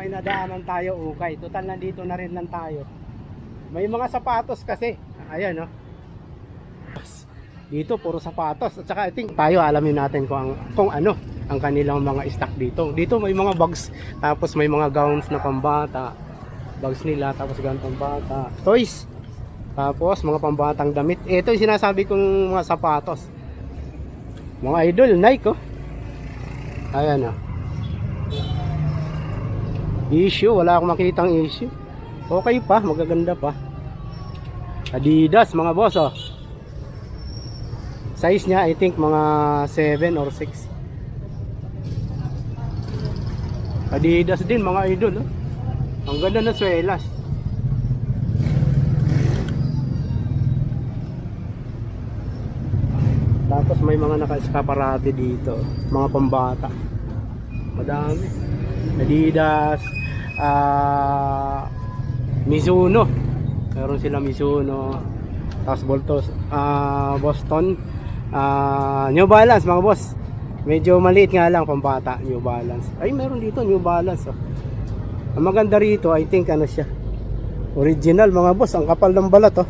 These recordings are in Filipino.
may nadaanan tayo ukay. Total nandito na rin lang tayo. May mga sapatos kasi. Ayan, no? Dito, puro sapatos. At saka, I think, tayo alamin natin kung, ang, kung ano ang kanilang mga stock dito. Dito, may mga bags. Tapos, may mga gowns na pambata. Bags nila. Tapos, gown pambata. Toys. Tapos, mga pambatang damit. Ito yung sinasabi kong mga sapatos. Mga idol, Nike, oh. Ayan, oh. Issue, wala akong makitang issue. Okay pa, magaganda pa. Adidas, mga boss, oh. Size niya, I think, mga 7 or 6. Adidas din, mga idol, oh. Ang ganda na swelas. Tapos may mga naka-escaparate dito, mga pambata. Madami. Adidas, ah Mizuno. Meron sila Mizuno. Tapos Boltos, ah Boston, ah New Balance mga boss. Medyo maliit nga lang pambata, New Balance. Ay, meron dito New Balance. Oh. Ang maganda rito, I think ano siya. Original mga boss, ang kapal ng balat oh.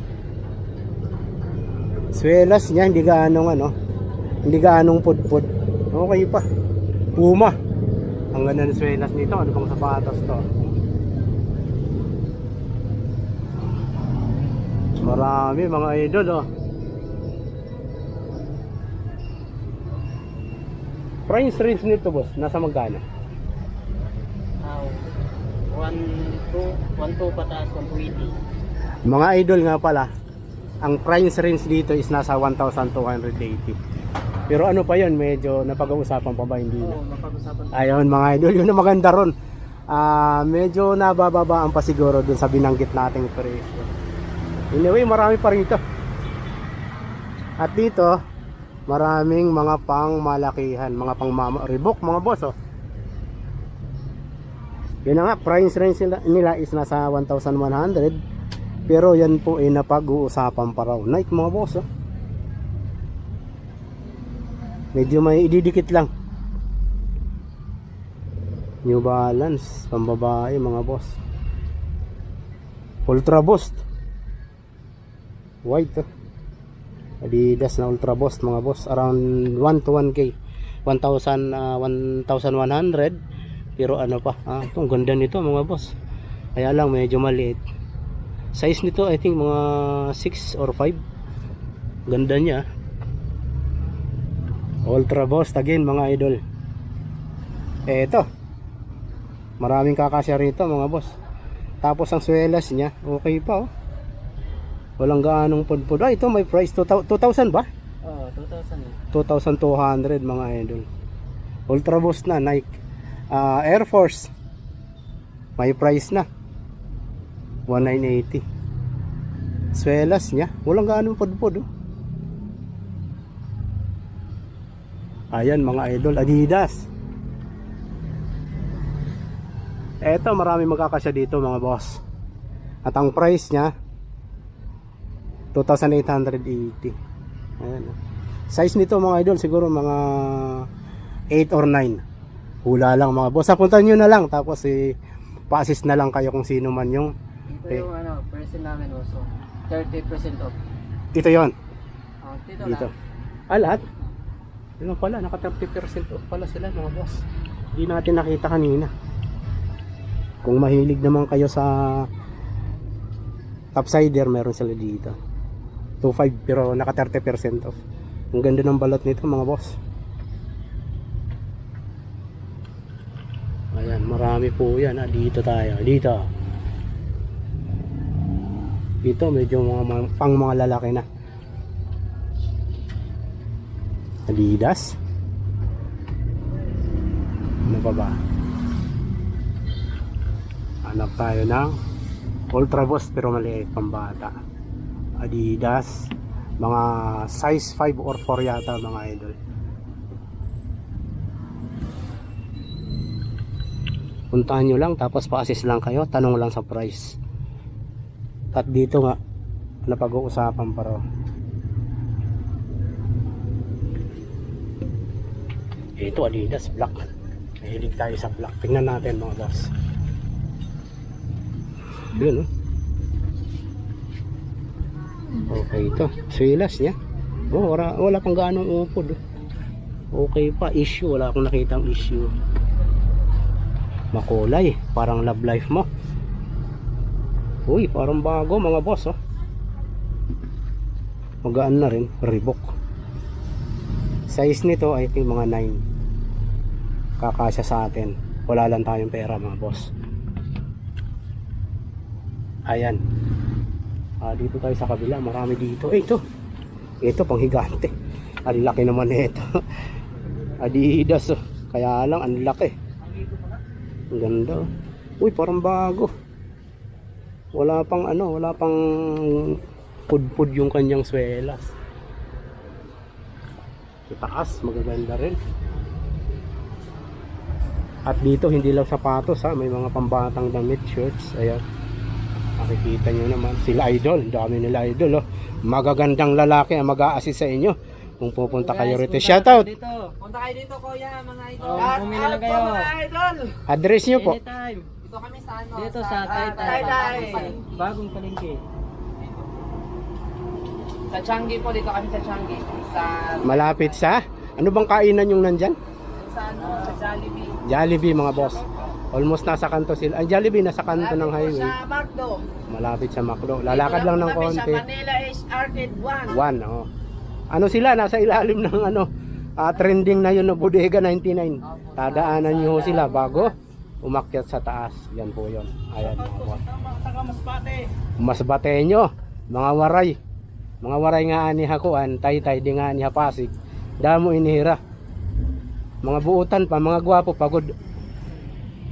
Swelas niya, hindi gaanong ano, hindi gaanong pudpud. Okay pa. Puma. Ang ganda ng swelas nito, ano pang sapatos to? Marami mga idol oh. Price range nito boss, nasa magkano? Ah, 1 2 1 2 pataas 120. Mga idol nga pala, ang price range dito is nasa 1,280. Pero ano pa yun, medyo napag-uusapan pa ba hindi na? Oo, mapag-usapan. Ayun mga idol, yun ang maganda ron. Ah, medyo nabababaan pa siguro dun sa binanggit nating presyo. Anyway, marami pa rito. At dito, maraming mga pangmalakihan, mga pang Reebok, mga boss oh. Yun na nga, price range nila, nila is nasa 1,100. Pero yan po ay napag-uusapan pa raw. Nike mga boss oh. Medyo may ididikit lang. New Balance, pambabae mga boss. Ultra Boost. White. oh. Adidas na Ultra Boost mga boss. Around 1 to 1k. 1,000, ah, 1,100. Pero ano pa. Ah, ito, ang ganda nito mga boss. Kaya lang medyo maliit. Size nito I think mga 6 or 5. Ganda niya. Ultra Boost again mga idol. Eto. Maraming kakasya rito mga boss. Tapos ang swelas niya, okay pa oh. Walang gaanong pudpud. Ah, ito may price 2,000 2,000 ba? Oo, 2000. eh. 2,200 mga idol. Ultra Boost na Nike. Ah, Air Force. May price na. 1980. Swelas niya, walang gaanong pudpud oh. Ayan mga idol, Adidas. Eto, marami magkakasya dito mga boss. At ang price niya 2,880. Ayan. oh. Size nito mga idol siguro mga 8 or 9. Hula lang mga boss. Punta nyo na lang tapos eh, pa-assist na lang kayo kung sino man yung Ito Okay. yung ano, person namin also. 30% off. ito yon Oh, dito, dito. lang. Ah, lahat? Ano pala, naka 30% off pala sila mga boss. Hindi natin nakita kanina. Kung mahilig naman kayo sa topsider, meron sila dito. 2.5 pero naka 30% off. Ang ganda ng balot nito mga boss. Ayan, marami po yan. Ah. Dito tayo. Dito. Dito medyo mga, pang mga lalaki na. Adidas. Ano pa ba? Hanap tayo ng Ultra Boost pero maliit pambata. Adidas. Mga size 5 or 4 yata mga idol. Puntahan nyo lang tapos pa-assist lang kayo. Tanong lang sa price. At dito nga napag-uusapan pa raw. Ito Adidas black. Mahilig tayo sa black. Tingnan natin mga boss. Yun, oh. Okay ito. Swilas niya. Oh, wala, wala pang ganong upod. oh. Okay pa, issue. Wala akong nakitang issue. Makulay. Parang love life mo. Uy, parang bago mga boss, oh. Magaan na rin. Reebok. Size nito, I think mga 9. Kakasya sa atin. Wala lang tayong pera mga boss. Ayan. Ah, dito tayo sa kabila, marami dito. Eh, ito. Ito pang higante. Ang laki naman nito. Adidas oh. Kaya lang ang laki. Ang ganda. oh. Uy, parang bago. Wala pang ano, wala pang pudpud yung kanyang swelas. Sa taas, magaganda rin. At dito hindi lang sapatos ha, may mga pambatang damit, shirts, ayan. Makikita nyo naman, sila idol, dami nila idol oh. Magagandang lalaki ang mag-a-assist sa inyo kung pupunta kayo rito. Shoutout! Dito. Punta kayo dito, kuya, mga idol. Oh, Shout bumili out lang po, kayo. mga idol. Address nyo po. Anytime. Dito kami sa ano? Dito sa Taytay. Taytay. Bagong palengke. Sa Changi po, dito kami sa Changi. Sa, Malapit sa? Ano bang kainan yung nandyan? sa ano, sa Jollibee. Jollibee mga boss. Almost nasa kanto sila. Ang Jollibee nasa kanto ng Malapit po highway. Sa Macdo. Malapit sa Macdo. Lalakad lang ng Dito po kami konti. Sa Manila is Arcade 1. One, oh. Ano sila? Nasa ilalim ng ano? ah, trending na yun na Bodega 99. Tadaanan nyo sila bago umakyat sa taas. Yan po yun. Ayan mga boss. Taga Masbate. Mas batenyo, mga waray. Mga waray nga ani hakuan, tay-tay di nga ani hapasig. Damo inihira. Mga buutan pa, mga gwapo pagod.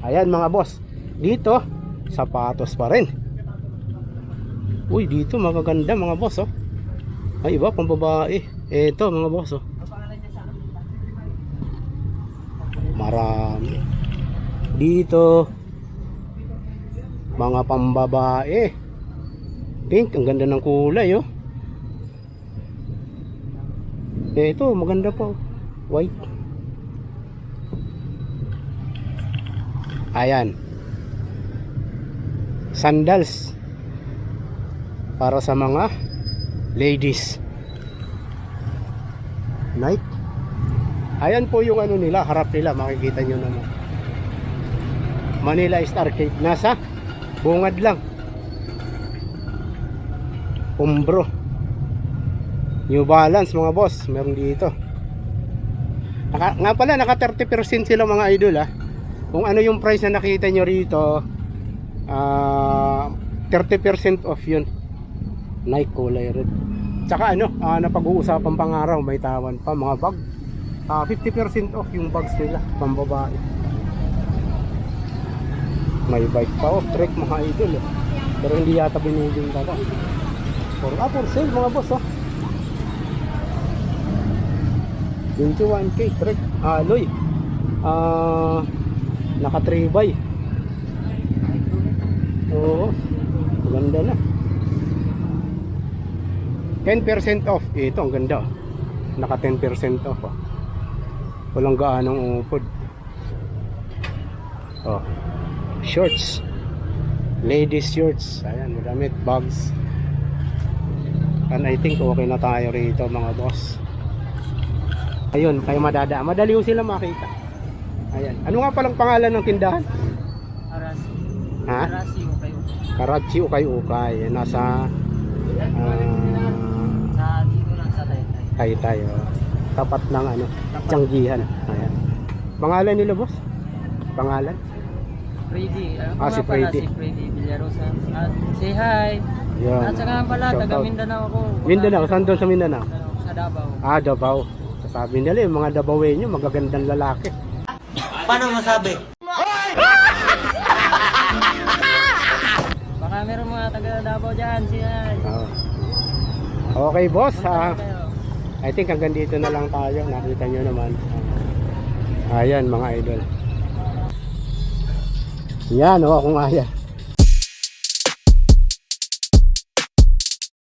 Ayan mga boss. Dito, sapatos pa rin. Uy, dito magaganda mga boss oh. Ay iba pang babae. Eto mga boss oh. Marami. Dito mga pambabae. Pink, ang ganda ng kulay oh. Eh, ito, maganda pa. oh. White. Ayan. Sandals. Para sa mga ladies. Nike. Ayan po yung ano nila, harap nila, makikita nyo naman. Manila Star Cake. Nasa bungad lang. Umbro. New Balance mga boss, meron dito. Naka, nga pala, naka 30% sila mga idol ah. Kung ano yung price na nakita nyo rito, ah 30% off yun. Nike kulay red. Tsaka ano, ah, napag-uusapan pang araw, may tawan pa mga bag. Ah 50% off yung bags nila, pambabae. May bike pa oh, trek mga idol eh. Pero hindi yata binibinta ko. For, ah, for sale mga boss oh. 21k trek alloy. Ah, naka 3 by. Oo. Ganda na. 10% off. Ito ang ganda. Naka 10% off. Oh. Walang gaanong upod. Oh. Shorts. Ladies shorts. Ayan, madamit. Bags. And I think okay na tayo rito mga boss. Ayun, kayo madada. Madali ko sila makita. Ayan. Ano nga palang pangalan ng tindahan? Arasi. Ha? Arasi o kayo. Karachi Ukay Ukay. Nasa ah, Sa dito lang sa Taytay. Taytay. Oh. Tapat ng ano, Tianggihan. Ayan. Pangalan nila boss? Pangalan? Freddy. Ano Ah, si Freddy. Si Freddy Villarosa. At say hi. Yan. At saka nga pala, taga. Mindanao ako. Mindanao, saan doon sa Mindanao? Mindanao, Sa Davao. Ah, Davao. Sasabi nila yung mga Davaoenyo, magagandang lalaki. Paano masabi? Baka meron mga taga Davao dyan. Hi. Oo. Okay boss, ah. I think hanggang dito na lang tayo. Nakita nyo naman. Ayan mga idol. Yan, oh, kung ayan.